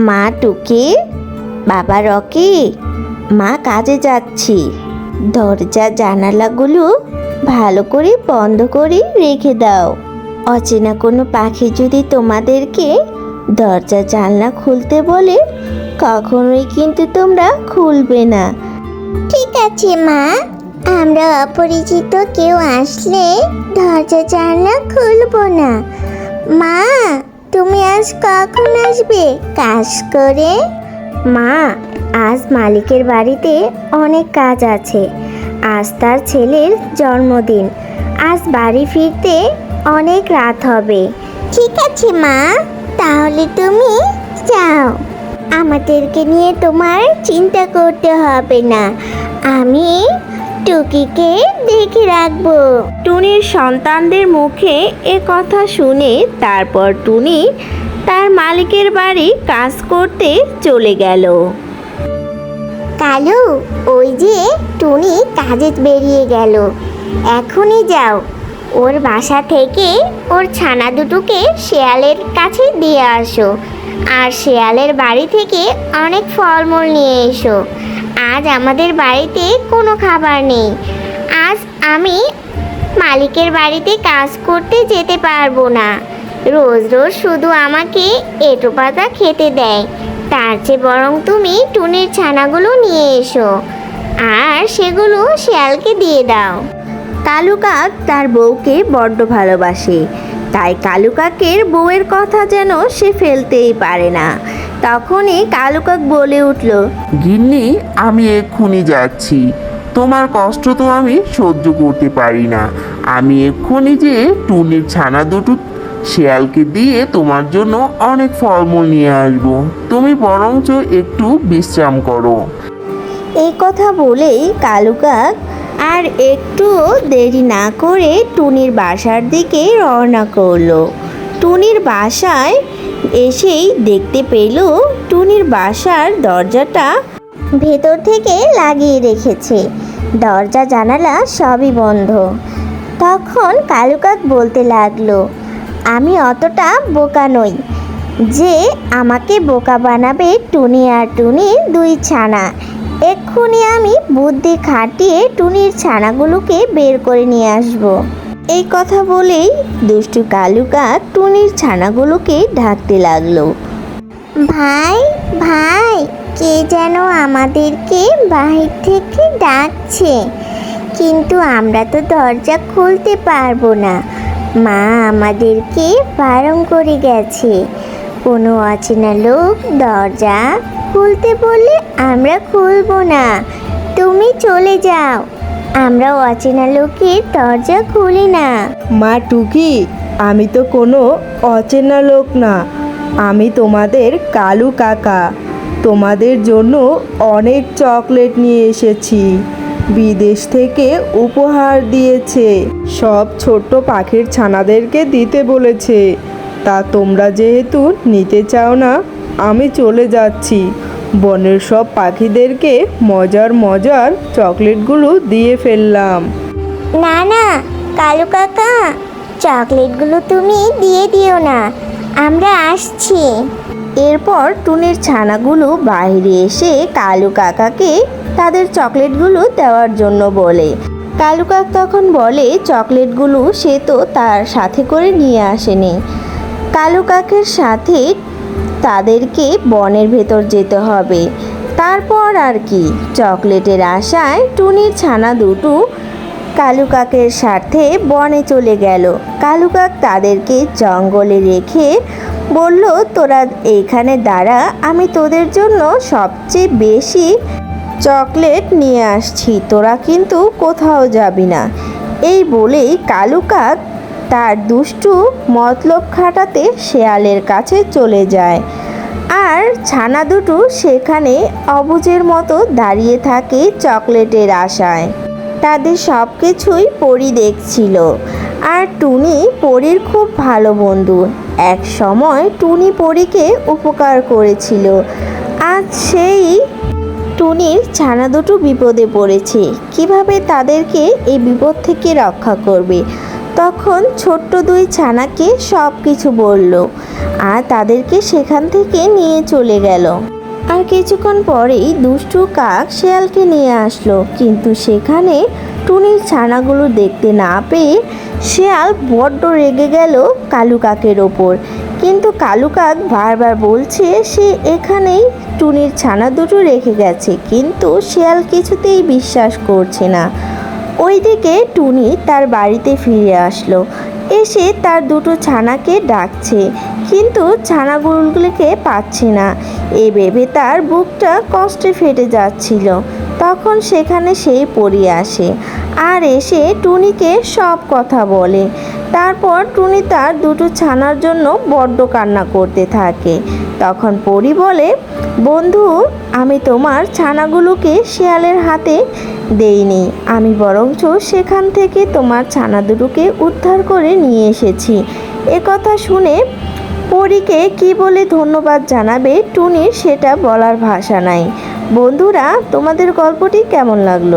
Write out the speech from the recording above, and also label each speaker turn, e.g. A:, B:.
A: মা টুকি, বাবা রকি, মা কাজে যাচ্ছি। দরজা জানালাগুলো ভালো করে বন্ধ করে রেখে দাও। অচেনা কোনো পাখি যদি তোমাদেরকে দরজা জানলা খুলতে বলে, কখনোই কিন্তু তোমরা খুলবে না।
B: ঠিক আছে, মা। আমরা অপরিচিত কেউ আসলে দরজা জানলা খুলবো না। মা তুমি আজ কখন আসবে? কাজ করে? মা, আজ মালিকের বাড়িতে অনেক কাজ আছে। আজ তার ছেলের জন্মদিন। আজ বাড়ি ফিরতে অনেক রাত হবে। ঠিক আছে, মা। তাহলে তুমি যাও। আমাদেরকে নিয়ে তোমার চিন্তা করতে হবে না। আমি টুকিকে দেখে রাখব।
A: টুনির সন্তানদের মুখে এ কথা শুনে তারপর টুনি তার মালিকের বাড়ি কাজ করতে চলে গেল।
B: কালু ওই যে টুনি কাজে বেরিয়ে গেল। এখনই যাও। ওর বাসা থেকে ওর ছানা দুটোকে শেয়ালের কাছে দিয়ে আসো। আর শেয়ালের বাড়ি থেকে অনেক ফলমূল নিয়ে এসো। আজ আমাদের বাড়িতে কোনো খাবার নেই। আজ আমি মালিকের বাড়িতে কাজ করতে যেতে পারব না। রোজ রোজ শুধু আমাকে এটো পাতা খেতে দেয়। তার চেয়ে বরং তুমি টুনির ছানাগুলো নিয়ে এসো। আর সেগুলো শিয়ালকে দিয়ে দাও।
A: কালু কাক তার বউকে বড্ড ভালোবাসে। তাই কালু কাকের বউয়ের কথা যেন সে ফেলতেই পারে না। তখনই কালু কাক বলে উঠল
C: গিন্নি আমি এক্ষুনি যাচ্ছি। তোমার কষ্ট তো আমি সহ্য করতে পারি না। আমি এক্ষুনি যে টুনির ছানা দুটো শেয়ালকে দিয়ে তোমার জন্য অনেক ফলমূল নিয়ে আসব। তুমি বরঞ্চ একটু বিশ্রাম করো।
A: এই কথা বলেই কালু কাক আর একটু দেরি না করে টুনির বাসার দিকে রওনা করল। টুনির বাসায় এসেই দেখতে পেল টুনির বাসার দরজাটা
B: ভেতর থেকে লাগিয়ে রেখেছে। দরজা, জানালা সবই বন্ধ। তখন কালুকাক বলতে লাগল, আমি অতটা বোকা নই, যে আমাকে বোকা বানাবে টুনি আর টুনির দুই ছানা। এক্ষুনি আমি বুদ্ধি খাটিয়ে টুনির ছানাগুলোকে বের করে নিয়ে আসব।
A: এই কথা বলেই দুষ্টু কালুকা টুনির ছানাগুলোকে ঢাকতে লাগল।
B: ভাই ভাই, কে যেন আমাদেরকে বাহির থেকে ডাকছে। কিন্তু আমরা তো দরজা খুলতে পারব না। মা আমাদেরকে বারণ করে গেছে। কোনো অচেনা লোক দরজা খুলতে বললে আমরা খুলবো না। তুমি চলে যাও। আমরা অচেনা লোকের দরজা খুলি না।
D: মা টুকি, আমি তো কোনো অচেনা লোক না। আমি তোমাদের কালু কাকা। তোমাদের জন্য অনেক চকলেট নিয়ে এসেছি। বিদেশ থেকে উপহার দিয়েছে। সব ছোট্ট পাখির ছানাদেরকে দিতে বলেছে। তা তোমরা যেহেতু নিতে চাও না, আমি চলে যাচ্ছি। বনের সব পাখিদেরকে মজার মজার চকলেটগুলো দিয়ে ফেললাম।
B: না না কালু কাকা চকলেটগুলো তুমি দিয়ে দিও না আমরা আসছি।
A: এরপর টুনির ছানাগুলো বাইরে এসে কালু কাকাকে তাদের চকলেটগুলো দেওয়ার জন্য বলে। কালু কাক তখন বলে চকলেটগুলো সে তো তার সাথে করে নিয়ে আসেনি। কালু কাকের সাথে তাদেরকে বনের ভেতর যেতে হবে। তারপর আর কি, চকলেটের আশায় টুনির ছানা দুটো কালু কাকের সাথে বনে চলে গেল। কালুকাক তাদেরকে জঙ্গলে রেখে বলল, তোরা এইখানে দাঁড়া, আমি তোদের জন্য সবচেয়ে বেশি চকলেট নিয়ে আসছি, তোরা কিন্তু কোথাও যাবি না। এই বলেই কালুকাক তার দুষ্টু মতলব খাটাতে শেয়ালের কাছে চলে যায়। আর ছানা দুটো সেখানে অবুজের মতো দাঁড়িয়ে থাকে চকলেটের আশায়। তাদের সব কিছুই পরি দেখছিল। আর টুনি পরীর খুব ভালো বন্ধু। এক সময় টুনি পরীকে উপকার করেছিল। আজ সেই টুনির ছানা দুটো বিপদে পড়েছে। কীভাবে তাদেরকে এই বিপদ থেকে রক্ষা করবে? তখন ছোট্ট দুই ছানাকে সব কিছু বলল আর তাদেরকে সেখান থেকে নিয়ে চলে গেল। আর কিছুক্ষণ পরেই দুষ্টু কাক শেয়ালকে নিয়ে আসলো। কিন্তু সেখানে টুনির ছানাগুলো দেখতে না পেয়ে শেয়াল বড্ড রেগে গেল কালু কাকের ওপর। কিন্তু কালু কাক বারবার বলছে, সে এখানেই টুনির ছানা দুটো রেখে গেছে। কিন্তু শেয়াল কিছুতেই বিশ্বাস করছে না। ওইদিকে টুনি তার বাড়িতে ফিরে আসলো। এসে তার দুটো ছানাকে ডাকছে, কিন্তু ছানাগুলোকে পাচ্ছে না। এ ভেবে তার বুকটা কষ্টে ফেটে যাচ্ছিল। তখন সেখানে সেই পড়িয়ে আসে। আর এসে টুনিকে সব কথা বলে। তারপর টুনি তার দুটো ছানার জন্য বড্ড কান্না করতে থাকে। তখন পরি বলে, বন্ধু, আমি তোমার ছানাগুলোকে শিয়ালের হাতে দেইনি। আমি বরঞ্চ সেখান থেকে তোমার ছানা দুটোকে উদ্ধার করে নিয়ে এসেছি। কথা শুনে পরীকে কি বলে ধন্যবাদ জানাবে টুনির সেটা বলার ভাষা নাই। বন্ধুরা, তোমাদের গল্পটি কেমন লাগল?